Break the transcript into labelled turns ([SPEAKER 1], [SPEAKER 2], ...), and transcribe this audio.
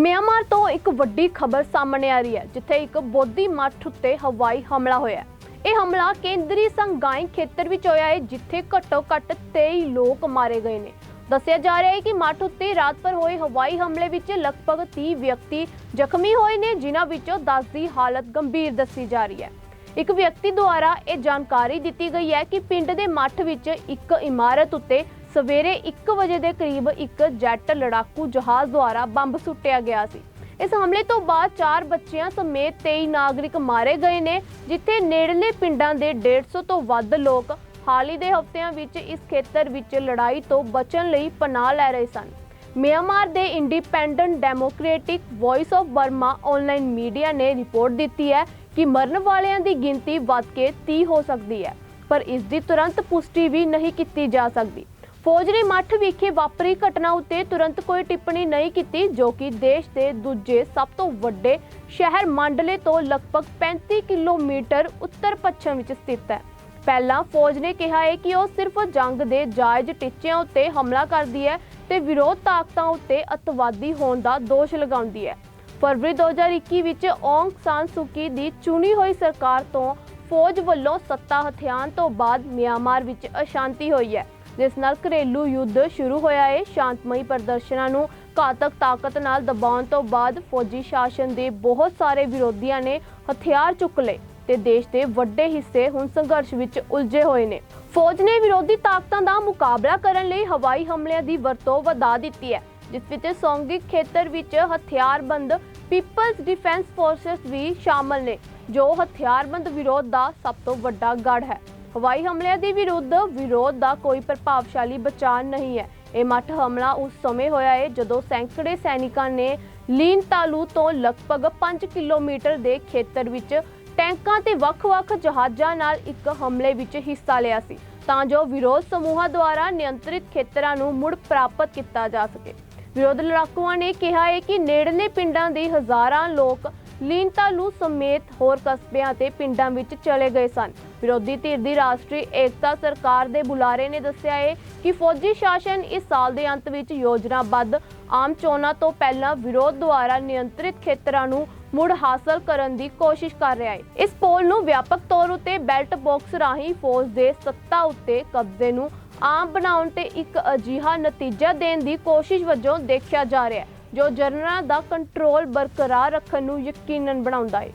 [SPEAKER 1] Myanmar ਤੋਂ ਇੱਕ ਵੱਡੀ ਖਬਰ ਸਾਹਮਣੇ ਆ ਰਹੀ ਹੈ, ਜਿੱਥੇ ਇੱਕ ਬੋਧੀ ਮੱਠ ਉੱਤੇ ਹਵਾਈ ਹਮਲਾ ਹੋਇਆ ਇਹ ਹਮਲਾ ਕੇਂਦਰੀ ਸੰਗਾਈ ਖੇਤਰ ਵਿੱਚ ਹੋਇਆ ਹੈ, ਜਿੱਥੇ ਘੱਟੋ-ਘੱਟ 23 ਲੋਕ ਮਾਰੇ ਗਏ ਨੇ। ਦੱਸਿਆ ਜਾ ਰਿਹਾ ਹੈ ਕਿ ਮੱਠ ਉੱਤੇ ਰਾਤ ਪਰ ਹੋਏ ਹਵਾਈ ਹਮਲੇ ਵਿੱਚ ਲਗਭਗ 30 ਵਿਅਕਤੀ ਜ਼ਖਮੀ ਹੋਏ ਨੇ, ਜਿਨ੍ਹਾਂ ਵਿੱਚੋਂ 10 ਦੀ ਹਾਲਤ ਗੰਭੀਰ ਦੱਸੀ ਜਾ ਰਹੀ ਹੈ। ਇੱਕ ਵਿਅਕਤੀ ਦੁਆਰਾ ਇਹ ਜਾਣਕਾਰੀ ਦਿੱਤੀ ਗਈ ਹੈ ਕਿ ਪਿੰਡ ਦੇ ਮੱਠ ਵਿੱਚ ਇੱਕ ਇਮਾਰਤ ਉੱਤੇ ਸਵੇਰੇ 1 ਵਜੇ ਦੇ ਕਰੀਬ ਇੱਕ ਜੈਟ ਲੜਾਕੂ ਜਹਾਜ਼ ਦੁਆਰਾ ਬੰਬ ਸੁੱਟਿਆ ਗਿਆ ਸੀ। ਇਸ ਹਮਲੇ ਤੋਂ ਬਾਅਦ ਚਾਰ ਬੱਚਿਆਂ ਸਮੇਤ 23 ਨਾਗਰਿਕ ਮਾਰੇ ਗਏ ਨੇ, ਜਿੱਥੇ ਨੇੜਲੇ ਪਿੰਡਾਂ ਦੇ 150 ਤੋਂ ਵੱਧ ਲੋਕ ਹਾਲ ਹੀ ਦੇ ਹਫ਼ਤਿਆਂ ਵਿੱਚ ਇਸ ਖੇਤਰ ਵਿੱਚ ਲੜਾਈ ਤੋਂ ਬਚਣ ਲਈ ਪਨਾਹ ਲੈ ਰਹੇ ਸਨ। ਮਿਆਂਮਾਰ ਦੇ independent democratic voice of Burma online media ਨੇ ਰਿਪੋਰਟ ਦਿੱਤੀ ਹੈ ਕਿ ਮਰਨ ਵਾਲਿਆਂ ਦੀ ਗਿਣਤੀ ਵੱਧ ਕੇ 30 ਹੋ ਸਕਦੀ ਹੈ, ਪਰ ਇਸ ਦੀ ਤੁਰੰਤ ਪੁਸ਼ਟੀ ਵੀ ਨਹੀਂ ਕੀਤੀ ਜਾ ਸਕਦੀ। ਫੌਜ ਨੇ ਮੱਠ ਵਿਖੇ ਵਾਪਰੀ ਘਟਨਾ ਉੱਤੇ ਤੁਰੰਤ ਕੋਈ ਟਿੱਪਣੀ ਨਹੀਂ ਕੀਤੀ, ਜੋ ਕਿ ਦੇਸ਼ ਦੇ ਦੂਜੇ ਸਭ ਤੋਂ ਵੱਡੇ ਸ਼ਹਿਰ ਮੰਡਲੇ ਤੋਂ ਲਗਭਗ 35 ਕਿਲੋਮੀਟਰ ਉੱਤਰ ਪੱਛਮ ਵਿੱਚ ਸਥਿਤ ਹੈ। ਪਹਿਲਾਂ ਫੌਜ ਨੇ ਕਿਹਾ ਹੈ ਕਿ ਉਹ ਸਿਰਫ ਜੰਗ ਦੇ ਜਾਇਜ਼ ਟੀਚਿਆਂ ਉੱਤੇ ਹਮਲਾ ਕਰਦੀ ਹੈ ਤੇ ਵਿਰੋਧ ਤਾਕਤਾਂ ਉੱਤੇ ਅਤਵਾਦੀ ਹੋਣ ਦਾ ਦੋਸ਼ ਲਗਾਉਂਦੀ ਹੈ। ਫਰਵਰੀ 2021 ਵਿੱਚ ਔਂਗ ਸਾਨ ਸੂਕੀ ਦੀ ਚੁਣੀ ਹੋਈ ਸਰਕਾਰ ਤੋਂ ਫੌਜ ਵੱਲੋਂ ਸੱਤਾ ਹਥਿਆਣ ਤੋਂ ਬਾਅਦ ਮਿਆਂਮਾਰ ਵਿੱਚ ਅਸ਼ਾਂਤੀ ਹੋਈ ਹੈ। ਜਿਸ ਨਾਲ ਘਰੇਲੂ ਯੁੱਧ ਸ਼ੁਰੂ ਹੋਇਆ ਹੈ ਸ਼ਾਂਤਮਈ ਪ੍ਰਦਰਸ਼ਨਾਂ ਨੂੰ ਘਾਤਕ ਤਾਕਤ ਨਾਲ ਦਬਾਉਣ ਤੋਂ ਬਾਅਦ ਫੌਜੀ ਸ਼ਾਸਨ ਦੇ ਬਹੁਤ ਸਾਰੇ ਵਿਰੋਧੀਆਂ ਨੇ ਹਥਿਆਰ ਚੁੱਕ ਲਏ ਤੇ ਦੇਸ਼ ਦੇ ਵੱਡੇ ਹਿੱਸੇ ਹੁਣ ਸੰਘਰਸ਼ ਵਿੱਚ ਉਲਝੇ ਹੋਏ ਨੇ। ਫੌਜ ਨੇ ਵਿਰੋਧੀ ਤਾਕਤਾਂ ਦਾ ਮੁਕਾਬਲਾ ਕਰਨ ਲਈ ਹਵਾਈ ਹਮਲਿਆਂ ਦੀ ਵਰਤੋਂ ਵਧਾ ਦਿੱਤੀ ਹੈ, ਜਿਸ ਵਿੱਚ ਸੌਂਗਿਕ ਖੇਤਰ ਵਿੱਚ ਹਥਿਆਰਬੰਦ ਪੀਪਲਜ਼ ਡਿਫੈਂਸ ਫੋਰਸਸ ਵੀ ਸ਼ਾਮਲ ਨੇ, ਜੋ ਹਥਿਆਰਬੰਦ ਵਿਰੋਧ ਦਾ ਸਭ ਤੋਂ ਵੱਡਾ ਗੜ ਹੈ। ਹਵਾਈ ਹਮਲਿਆਂ ਦੇ ਵਿਰੁੱਧ ਵਿਰੋਧ ਦਾ ਕੋਈ ਪ੍ਰਭਾਵਸ਼ਾਲੀ ਬਚਾਅ ਨਹੀਂ ਹੈ। ਇਹ ਮੱਠ ਹਮਲਾ ਉਸ ਸਮੇਂ ਹੋਇਆ ਹੈ ਜਦੋਂ ਸੈਂਕੜੇ ਸੈਨਿਕਾਂ ਨੇ ਲੀਨ ਤਾਲੂ ਤੋਂ ਲਗਭਗ 5 ਕਿਲੋਮੀਟਰ ਦੇ ਖੇਤਰ ਵਿੱਚ ਟੈਂਕਾਂ ਤੇ ਵੱਖ-ਵੱਖ ਜਹਾਜ਼ਾਂ ਨਾਲ ਇੱਕ ਹਮਲੇ ਵਿੱਚ ਹਿੱਸਾ ਲਿਆ ਸੀ, ਤਾਂ ਜੋ ਵਿਰੋਧ ਸਮੂਹਾਂ ਦੁਆਰਾ ਨਿਯੰਤਰਿਤ ਖੇਤਰਾਂ ਨੂੰ ਮੁੜ ਪ੍ਰਾਪਤ ਕੀਤਾ ਜਾ ਸਕੇ। ਵਿਰੋਧ ਲੜਾਕੂਆਂ ਨੇ ਕਿਹਾ ਹੈ ਕਿ ਨੇੜਲੇ ਪਿੰਡਾਂ ਦੇ ਹਜ਼ਾਰਾਂ ਲੋਕ ਲੀਨਤਾਲੂ ਸਮੇਤ ਹੋਰ ਕਸਬਿਆਂ ਤੇ ਪਿੰਡਾਂ ਵਿੱਚ ਚਲੇ ਗਏ ਸਨ। ਵਿਰੋਧੀ ਧਿਰ ਦੀ ਰਾਸ਼ਟਰੀ ਏਕਤਾ ਸਰਕਾਰ ਦੇ ਬੁਲਾਰੇ ਨੇ ਦੱਸਿਆ ਹੈ ਕਿ ਫੌਜੀ ਸ਼ਾਸਨ ਇਸ ਸਾਲ ਦੇ ਅੰਤ ਵਿੱਚ ਯੋਜਨਾਬੱਧ ਆਮ ਚੋਣਾਂ ਤੋਂ ਪਹਿਲਾਂ ਵਿਰੋਧ ਦੁਆਰਾ ਨਿਯੰਤਰਿਤ ਖੇਤਰਾਂ ਨੂੰ ਮੁੜ ਹਾਸਲ ਕਰਨ ਦੀ ਕੋਸ਼ਿਸ਼ ਕਰ ਰਿਹਾ ਹੈ ਇਸ ਪੋਲ ਨੂੰ ਵਿਆਪਕ ਤੌਰ ਉਤੇ ਬੈਲਟ ਬਾਕਸ ਰਾਹੀਂ ਫੌਜ ਦੇ ਸੱਤਾ ਉੱਤੇ ਕਬਜ਼ੇ ਨੂੰ ਆਮ ਬਣਾਉਣ ਤੇ ਇੱਕ ਅਜੀਹਾ ਨਤੀਜਾ ਦੇਣ ਦੀ ਕੋਸ਼ਿਸ਼ ਵਜੋਂ ਦੇਖਿਆ ਜਾ ਰਿਹਾ ਹੈ ਜੋ ਜਨਰਲਾਂ ਦਾ ਕੰਟਰੋਲ ਬਰਕਰਾਰ ਰੱਖਣ ਨੂੰ ਯਕੀਨਨ ਬਣਾਉਂਦਾ ਹੈ